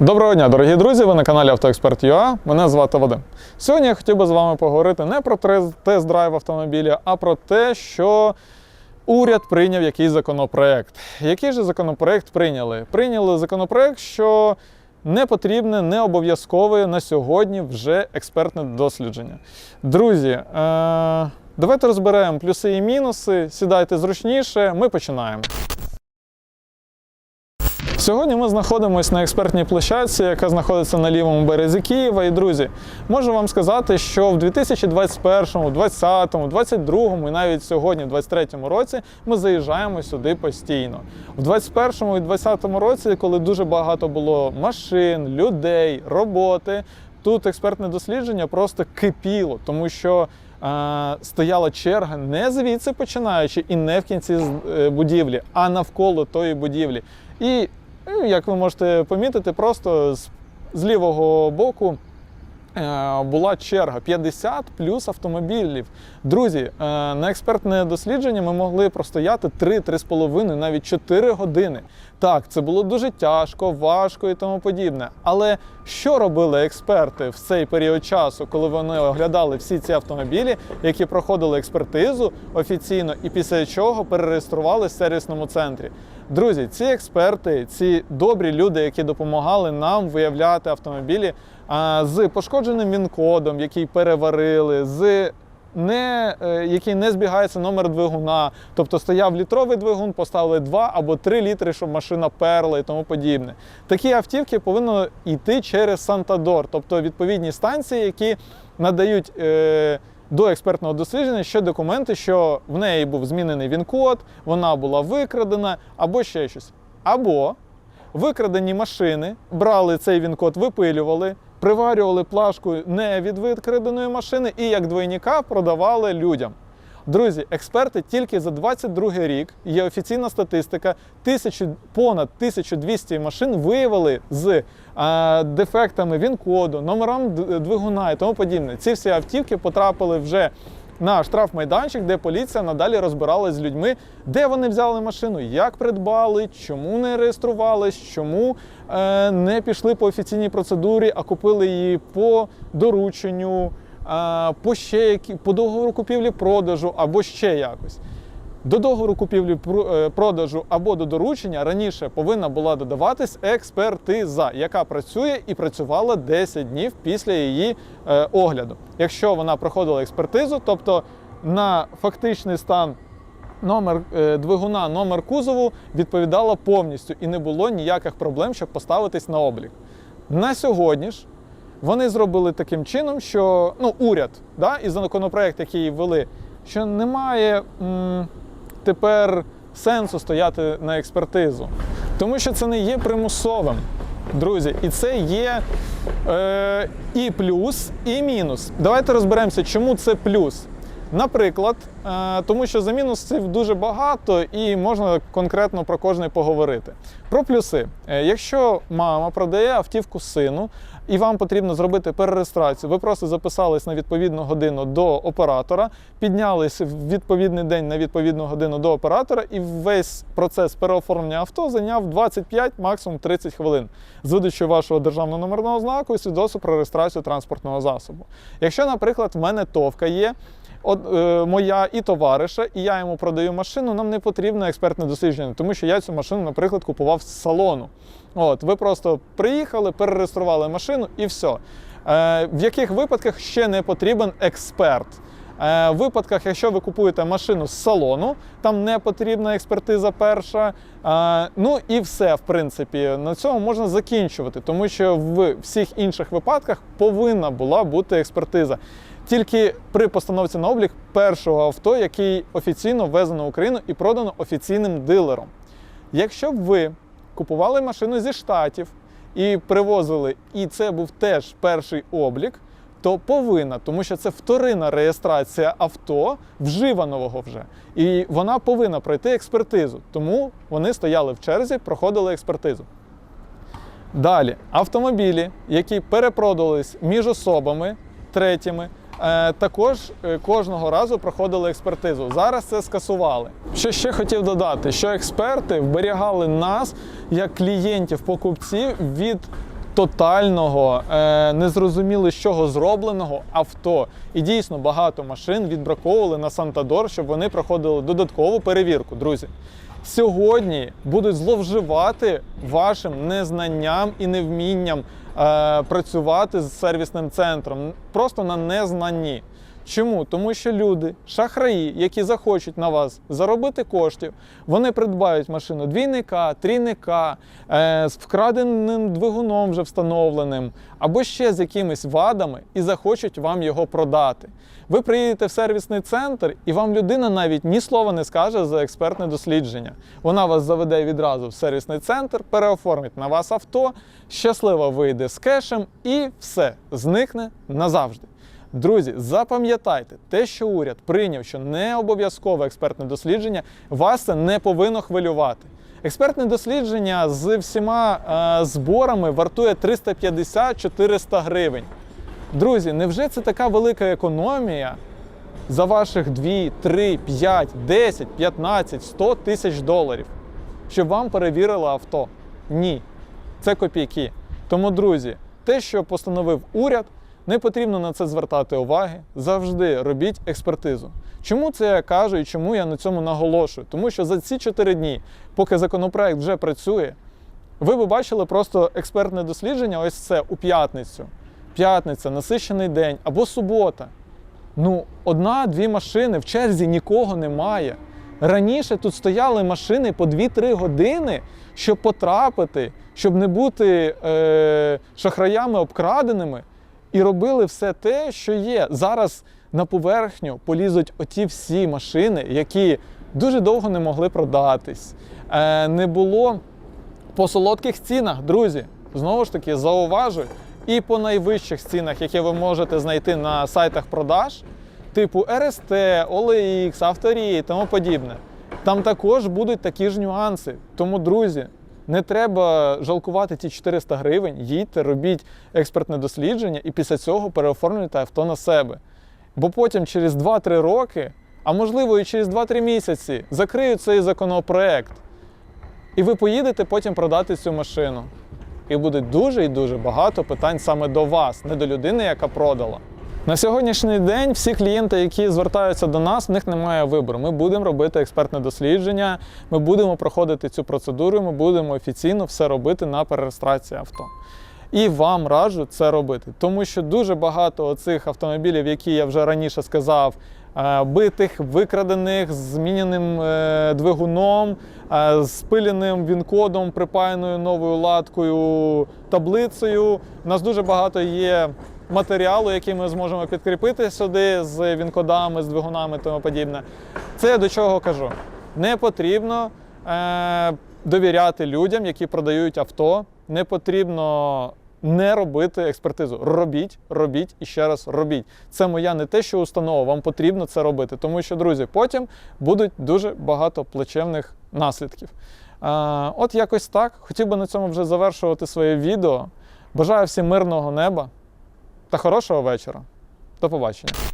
Доброго дня, дорогі друзі! Ви на каналі AutoExpert.ua. Мене звати Вадим. Сьогодні я хотів би з вами поговорити не про тест-драйв автомобіля, а про те, що уряд прийняв якийсь законопроект. Який же законопроект прийняли? Прийняли законопроект, що не потрібне, не обов'язкове на сьогодні вже експертне дослідження. Друзі, е- давайте розберемо плюси і мінуси. Сідайте зручніше, ми починаємо. Сьогодні ми знаходимося на експертній площадці, яка знаходиться на лівому березі Києва. І друзі, можу вам сказати, що в 2021, 2020, 2022 і навіть сьогодні, в 2023 році, ми заїжджаємо сюди постійно. В 2021 і 2020 році, коли дуже багато було машин, людей, роботи, тут експертне дослідження просто кипіло, тому що. е, Стояла черга не звідси починаючи і не в кінці е, будівлі, а навколо тої будівлі. І Ну, як ви можете помітити, просто з, з лівого боку е, була черга 50 плюс автомобілів. Друзі, е, на експертне дослідження ми могли простояти 3-3,5, навіть 4 години. Так, це було дуже тяжко, важко і тому подібне. Але що робили експерти в цей період часу, коли вони оглядали всі ці автомобілі, які проходили експертизу офіційно, і після чого перереєстрували в сервісному центрі? Друзі, ці експерти, ці добрі люди, які допомагали нам виявляти автомобілі з пошкодженим він-кодом, який переварили, з не, е, який не збігається номер двигуна, тобто стояв літровий двигун, поставили 2 або 3 літри, щоб машина перла і тому подібне. Такі автівки повинні йти через Сантадор, тобто відповідні станції, які надають. Е, до експертного дослідження ще документи, що в неї був змінений він-код, вона була викрадена, або ще щось. Або викрадені машини, брали цей він-код, випилювали, приварювали плашку не від викраденої машини і як двойника продавали людям. Друзі, експерти тільки за 22 рік є офіційна статистика. Тисячу, понад 1200 машин виявили з е, дефектами він-коду, номером двигуна і тому подібне. Ці всі автівки потрапили вже на штрафмайданчик, де поліція надалі розбиралась з людьми, де вони взяли машину, як придбали, чому не реєструвались, чому е, не пішли по офіційній процедурі, а купили її по дорученню, по ще які, по договору купівлі-продажу або ще якось. До договору купівлі-продажу або до доручення раніше повинна була додаватись експертиза, яка працює і працювала 10 днів після її е, огляду. Якщо вона проходила експертизу, тобто на фактичний стан номер е, двигуна, номер кузову відповідала повністю і не було ніяких проблем, щоб поставитись на облік. На сьогодні ж вони зробили таким чином, що ну, уряд да, і законопроект, який ввели, що немає м, тепер сенсу стояти на експертизу, тому що це не є примусовим. Друзі, і це є е, і плюс, і мінус. Давайте розберемося, чому це плюс. Наприклад, е, тому що за мінусів дуже багато і можна конкретно про кожний поговорити. Про плюси. Е, Якщо мама продає автівку сину і вам потрібно зробити перереєстрацію, ви просто записались на відповідну годину до оператора, піднялись в відповідний день на відповідну годину до оператора, і весь процес переоформлення авто зайняв 25, максимум 30 хвилин з видачою вашого державного номерного знаку і свідоцтва про реєстрацію транспортного засобу. Якщо, наприклад, в мене товка є. От, е, моя і товариша, і я йому продаю машину, нам не потрібно експертне дослідження, тому що я цю машину, наприклад, купував з салону. От, ви просто приїхали, перереєстрували машину і все. Е, в яких випадках ще не потрібен експерт? Е, в випадках, якщо ви купуєте машину з салону, там не потрібна експертиза перша. Е, ну і все, в принципі, на цьому можна закінчувати, тому що в всіх інших випадках повинна була бути експертиза. Тільки при постановці на облік першого авто, який офіційно ввезено в Україну і продано офіційним дилером. Якщо б ви купували машину зі штатів і привозили, і це був теж перший облік, то повинна, тому що це вторинна реєстрація авто, вживаного вже, і вона повинна пройти експертизу. Тому вони стояли в черзі, проходили експертизу. Далі автомобілі, які перепродались між особами третіми, також е, кожного разу проходили експертизу. Зараз це скасували. Що ще хотів додати, що експерти вберігали нас як клієнтів покупців від тотального, е, незрозуміло з чого зробленого авто. І дійсно багато машин відбраковували на Сантадор, щоб вони проходили додаткову перевірку, друзі. Сьогодні будуть зловживати вашим незнанням і невмінням е, працювати з сервісним центром просто на незнанні. Чому? Тому що люди, шахраї, які захочуть на вас заробити коштів, вони придбають машину двійника, трійника, е, з вкраденим двигуном вже встановленим, або ще з якимись вадами і захочуть вам його продати. Ви приїдете в сервісний центр, і вам людина навіть ні слова не скаже за експертне дослідження. Вона вас заведе відразу в сервісний центр, переоформить на вас авто, щасливо вийде з кешем і все зникне назавжди. Друзі, запам'ятайте, те, що уряд прийняв, що не обов'язкове експертне дослідження, вас це не повинно хвилювати. Експертне дослідження з всіма е, зборами вартує 350-400 гривень. Друзі, невже це така велика економія за ваших 2, 3, 5, 10, 15, 100 тисяч доларів, щоб вам перевірили авто? Ні, це копійки. Тому, друзі, те, що постановив уряд, не потрібно на це звертати уваги. Завжди робіть експертизу. Чому це я кажу і чому я на цьому наголошую? Тому що за ці 4 дні, поки законопроект вже працює, ви б бачили просто експертне дослідження, ось це у п'ятницю. П'ятниця, насичений день або субота. Ну, одна-дві машини, в черзі нікого немає. Раніше тут стояли машини по 2-3 години, щоб потрапити, щоб не бути е, шахраями обкраденими, і робили все те, що є. Зараз на поверхню полізуть оті всі машини, які дуже довго не могли продатись. Е, не було по солодких цінах, друзі. Знову ж таки, зауважую, і по найвищих цінах, які ви можете знайти на сайтах продаж, типу РСТ, OLX, Авторії і тому подібне. Там також будуть такі ж нюанси. Тому, друзі, не треба жалкувати ті 400 гривень, їдьте, робіть експертне дослідження і після цього переоформлюйте авто на себе. Бо потім через 2-3 роки, а можливо і через 2-3 місяці, закриють цей законопроект. І ви поїдете потім продати цю машину. І буде дуже і дуже багато питань саме до вас, не до людини, яка продала. На сьогоднішній день всі клієнти, які звертаються до нас, в них немає вибору. Ми будемо робити експертне дослідження, ми будемо проходити цю процедуру, ми будемо офіційно все робити на перереєстрації авто. І вам раджу це робити, тому що дуже багато цих автомобілів, які я вже раніше сказав, е, битих, викрадених, з зміненим е, двигуном, е, з пиленим він-кодом, припаяною новою латкою, таблицею. У нас дуже багато є матеріалу, який ми зможемо підкріпити сюди з він-кодами, з двигунами тому подібне. Це я до чого кажу. Не потрібно е, довіряти людям, які продають авто. Не потрібно не робити експертизу. Робіть, робіть і ще раз робіть. Це моя не те, що установа, вам потрібно це робити. Тому що, друзі, потім будуть дуже багато плачевних наслідків. Е, от якось так. Хотів би на цьому вже завершувати своє відео. Бажаю всім мирного неба та хорошого вечора. До побачення.